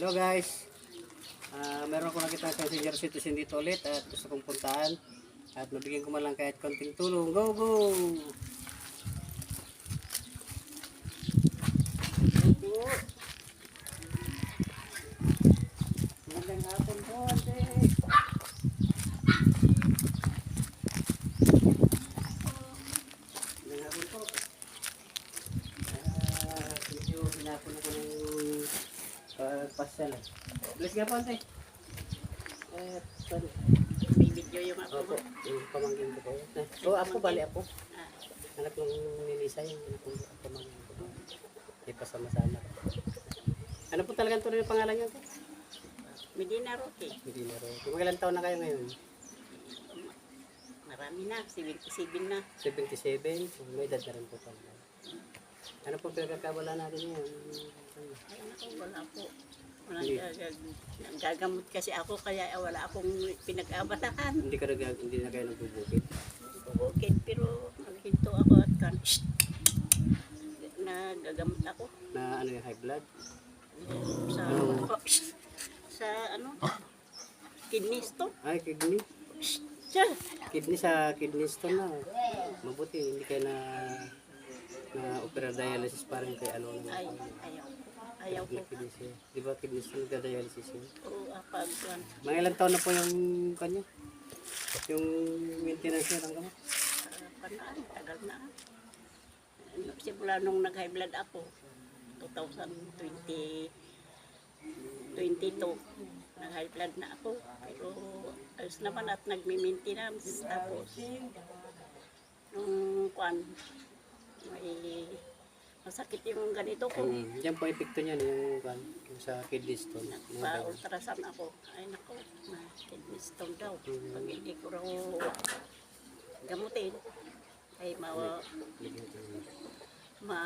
Hello guys. Ah, meron ako nakita sa senior citizen dito ulit at gusto kong puntahan. At mabigyan ko man lang kahit konting tulong. Go, go! Magandang hapon po, ate. Magandang hapon po. Ah, medyo hinapon ako ng uh, pasal. eh. Bless nga po, ate. Eh, sorry. May video yung ako Opo, yung pamangkin ko po. Eh, oh, apo, bali. Ah, Anak ng ninisa yung anak ng pamangkin ko. Di pa sama-sama. Ano po talagang tunay na pangalan niyo? ate? Medina Roque. Hindi na rin. Kung ilang taon na kayo ngayon? Marami na. 77 na. 77. May edad na rin po pala. Ano po pinagkakabala natin ngayon? Ay, naku, wala po. Wala Hindi. gagag- Gagamot kasi ako kaya wala akong pinag-abalahan. Hindi ka nag hindi na kayo nagbubukit. Bukid pero naghinto ako at kan nagagamot ako Na ano yung high blood? sa sa ano kidney stone. Ay, kidney. Kidney sa kidney stone na. Mabuti, hindi kayo na na opera dialysis parang kay ano. Ay, ayaw. Ayaw ko. Kidney. Di ba kidney stone nagda-dialysis yun? Oo, apag. Mga ilang taon na po yung kanya? Yung maintenance niya ng gamot? Uh, panaan, tagal na. Simula nung nag-high blood ako, 2020, 22, nag-high blood na ako. Pero ayos naman at nagmi-maintenance. Tapos, nung kwan, may masakit yung ganito ko. Mm. Yan po epekto niyan yung, yung sa kidney stone. Mga gamot. Pa-ultrasound ako. Ay nako, na kidney stone daw. Pag hindi ko raw gamutin, ay ma yun. ma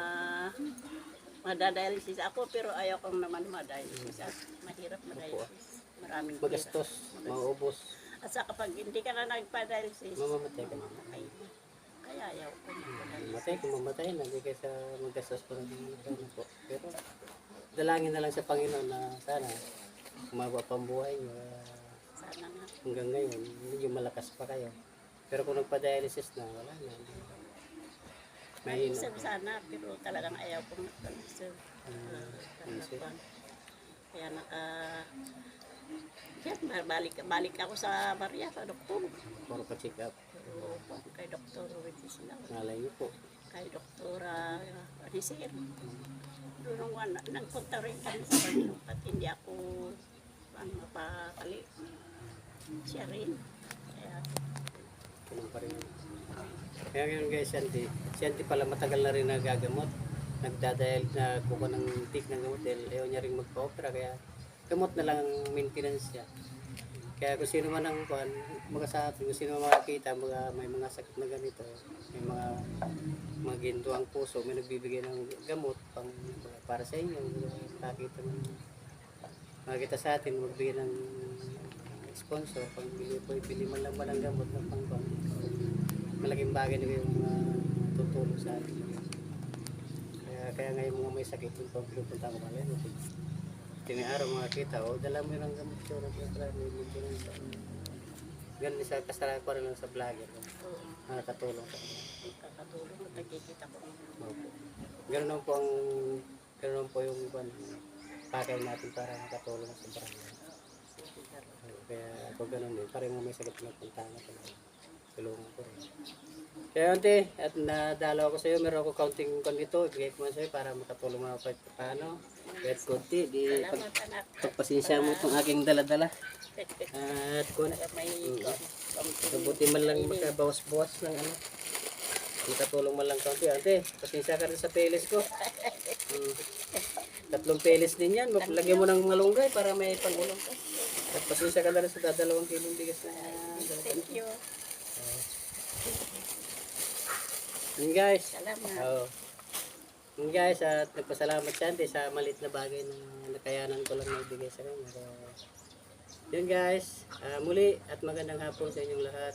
madadialysis ako pero ayaw kong naman madialysis at mahirap madialysis maraming. Magastos, maubos. at saka pag hindi ka na nagpa-dialysis Mamamatay ka na. ay kaya ayaw ko magpa-dialysis Mamatay, kung mamatay na, hindi kaysa magastos pa rin yung ano po. Pero dalangin na lang sa Panginoon na sana umaba pa ang buhay niyo. ah, sana nga hanggang ngayon, medyo malakas pa kayo. Pero kung nagpa-dialysis na, wala na. May Isip sana pero talagang ayaw kong magpa-dialysis Ah, uh, kaya naka yan, balik, balik ako sa Maria, sa doktor. puro pa-check up. Pero kay Doktor Ruiz lang. Nalay niyo po. kay Doktora Rizir. Doon wala, nagpunta rin kami sa Panginoon at hindi ako ano, mapakali. Siya rin. Kaya, Ganun pa rin. Kaya ngayon guys, si Auntie, si Auntie pala matagal na rin nagagamot. Nagdadahil na kuko ng tik ng gamot dahil ayaw niya rin magpa-opera. Kaya gamot na lang ang maintenance niya. Kaya kung sino man ang kuhan, mga sa atin, kung sino man makakita, mga, may mga sakit na ganito, may mga mga gintuang puso, may nagbibigay ng gamot pang, para sa inyo. Makakita mo, makakita sa atin, magbigay ng sponsor, pang bili po, bili man lang ba ng gamot na pang pang malaking bagay na yung mga tutulong sa atin. Kaya, kaya ngayon mga may sakit yung pag pinupunta ko kaya no, tiniaraw mga kita, o dala mo yung gamot ko na. Ganun sa kasalanan ko rin lang sa vlogger, no? oo, na nakatulong sa kanya. kakatulong at nakikita ko. Opo. Ganun lang po ang, ganun lang po yung kwan, pakay natin para makatulong sa barangay. Kaya ako ganun din. Parang may sakit na puntahan ko na tulungan ko. Kaya ante, at nadalaw ako sa iyo, meron ako counting kon dito, ibigay ko man sa iyo para makatulong ako kahit paano. Kahit konti, di pag, pagpasensya mo itong aking daladala. At kung May Mabuti man lang makabawas-bawas ng ano. Makatulong man lang kaunti. Ante, pasensya ka rin sa peles ko. Mm. Tatlong peles din yan. Lagyan mo ng malunggay para may pangulong ka. At pasensya ka na rin sa dadalawang kilong bigas na Thank you. Yun guys. Salamat. Oo. Yun guys, at nagpasalamat siya ante sa malit na bagay na nakayanan ko lang naibigay sa kanya. Kaya, yun guys, ah, muli at magandang hapon sa inyong lahat.